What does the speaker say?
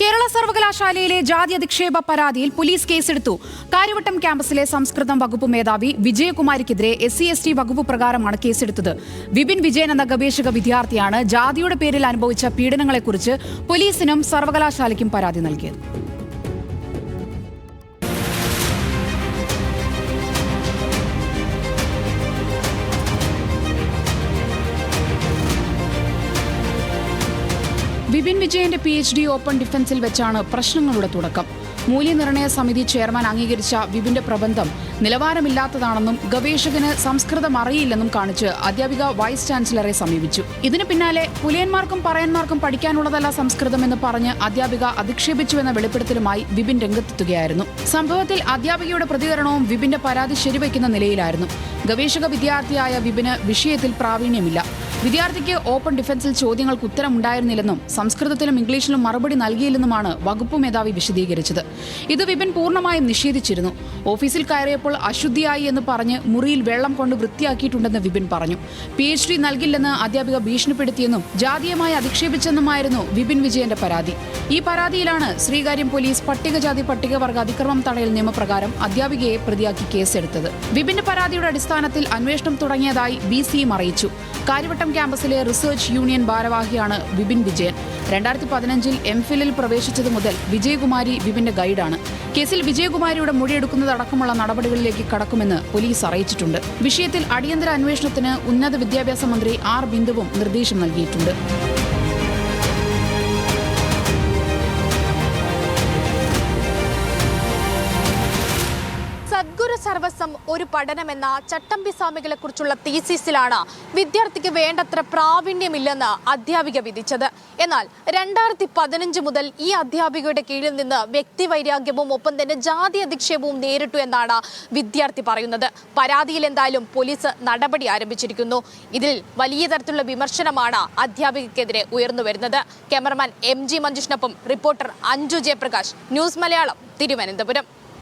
കേരള സർവകലാശാലയിലെ ജാതി അധിക്ഷേപ പരാതിയിൽ പോലീസ് കേസെടുത്തു. കാര്യവട്ടം ക്യാമ്പസിലെ സംസ്കൃതം വകുപ്പ് മേധാവി വിജയകുമാരിക്കെതിരെ എസ് സി എസ് ടി വകുപ്പ് പ്രകാരമാണ് കേസെടുത്തത്. വിപിൻ വിജയൻ എന്ന ഗവേഷക വിദ്യാർത്ഥിയാണ് ജാതിയുടെ പേരിൽ അനുഭവിച്ച പീഡനങ്ങളെക്കുറിച്ച് പോലീസിനും സർവകലാശാലയ്ക്കും പരാതി നൽകിയത്. വിപിൻ വിജയന്റെ പി എച്ച് ഡി ഓപ്പൺ ഡിഫൻസിൽ വെച്ചാണ് പ്രശ്നങ്ങളുടെ തുടക്കം. മൂല്യനിർണയ സമിതി ചെയർമാൻ അംഗീകരിച്ച വിപിന്റെ പ്രബന്ധം നിലവാരമില്ലാത്തതാണെന്നും ഗവേഷകന് സംസ്കൃതം അറിയില്ലെന്നും കാണിച്ച് അധ്യാപിക വൈസ് ചാൻസലറെ സമീപിച്ചു. ഇതിന് പിന്നാലെ പുലിയന്മാർക്കും പറയന്മാർക്കും പഠിക്കാനുള്ളതല്ല സംസ്കൃതം എന്ന് പറഞ്ഞ് അധ്യാപിക അധിക്ഷേപിച്ചുവെന്ന വെളിപ്പെടുത്തലുമായി വിപിൻ രംഗത്തെത്തുകയായിരുന്നു. സംഭവത്തിൽ അധ്യാപികയുടെ പ്രതികരണവും വിപിന്റെ പരാതി ശരിവയ്ക്കുന്ന നിലയിലായിരുന്നു. ഗവേഷക വിദ്യാർത്ഥിയായ വിപിന് വിഷയത്തിൽ പ്രാവീണ്യമില്ല. വിദ്യാർത്ഥിക്ക് ഓപ്പൺ ഡിഫൻസിൽ ചോദ്യങ്ങൾക്ക് ഉത്തരമുണ്ടായിരുന്നില്ലെന്നും സംസ്കൃതത്തിലും ഇംഗ്ലീഷിലും മറുപടി നൽകിയില്ലെന്നുമാണ് വകുപ്പ് മേധാവി വിശദീകരിച്ചത്. ഇത് വിപിൻ പൂർണമായും നിഷേധിച്ചിരുന്നു. ഓഫീസിൽ കയറിയപ്പോൾ അശുദ്ധിയായി എന്ന് പറഞ്ഞ് മുറിയിൽ വെള്ളം കൊണ്ട് വൃത്തിയാക്കിയിട്ടുണ്ടെന്ന് വിപിൻ പറഞ്ഞു. പി എച്ച് ഡി നൽകില്ലെന്ന് അധ്യാപിക ഭീഷണിപ്പെടുത്തിയെന്നും ജാതീയമായി അധിക്ഷേപിച്ചെന്നുമായിരുന്നു വിപിൻ വിജയന്റെ പരാതി. ഈ പരാതിയിലാണ് ശ്രീകാര്യം പോലീസ് പട്ടികജാതി പട്ടികവർഗ അതിക്രമം തടയൽ നിയമപ്രകാരം അധ്യാപികയെ പ്രതിയാക്കി കേസെടുത്തത്. വിപിന്റെ പരാതിയുടെ അടിസ്ഥാനത്തിൽ അന്വേഷണം തുടങ്ങിയതായി ബി സിയും അറിയിച്ചു. കാര്യവട്ടം ക്യാമ്പസിലെ റിസർച്ച് യൂണിയൻ ഭാരവാഹിയാണ് വിപിൻ വിജയൻ. രണ്ടായിരത്തി പതിനഞ്ചിൽ എം ഫിലിൽ പ്രവേശിച്ചതു മുതൽ വിജയകുമാരി വിപിന്റെ ഗൈഡാണ്. കേസിൽ വിജയകുമാരിയുടെ മൊഴിയെടുക്കുന്നതടക്കമുള്ള നടപടികളിലേക്ക് കടക്കുമെന്ന് പോലീസ് അറിയിച്ചിട്ടുണ്ട്. വിഷയത്തിൽ അടിയന്തര അന്വേഷണത്തിന് ഉന്നത വിദ്യാഭ്യാസ മന്ത്രി ആർ ബിന്ദുവും നിർദ്ദേശം നൽകിയിട്ടുണ്ട്. സദ്ഗുരു സർവസം ഒരു പഠനമെന്ന ചട്ടമ്പി സ്വാമികളെ കുറിച്ചുള്ള തീസിസിലാണ് വിദ്യാർത്ഥിക്ക് വേണ്ടത്ര പ്രാവീണ്യമില്ലെന്ന് അധ്യാപിക വിധിച്ചത്. എന്നാൽ രണ്ടായിരത്തി പതിനഞ്ച് മുതൽ ഈ അധ്യാപികയുടെ കീഴിൽ നിന്ന് വ്യക്തിവൈരാഗ്യവും ഒപ്പം തന്നെ ജാതി അധിക്ഷേപവും നേരിട്ടു എന്നാണ് വിദ്യാർത്ഥി പറയുന്നത്. പരാതിയിൽ എന്തായാലും പോലീസ് നടപടി ആരംഭിച്ചിരിക്കുന്നു. ഇതിൽ വലിയ തരത്തിലുള്ള വിമർശനമാണ് അധ്യാപികക്കെതിരെ ഉയർന്നു വരുന്നത്. ക്യാമറമാൻ എം ജി മഞ്ജുഷിനൊപ്പം റിപ്പോർട്ടർ അഞ്ജു ജയപ്രകാശ് ന്യൂസ് മലയാളം തിരുവനന്തപുരം.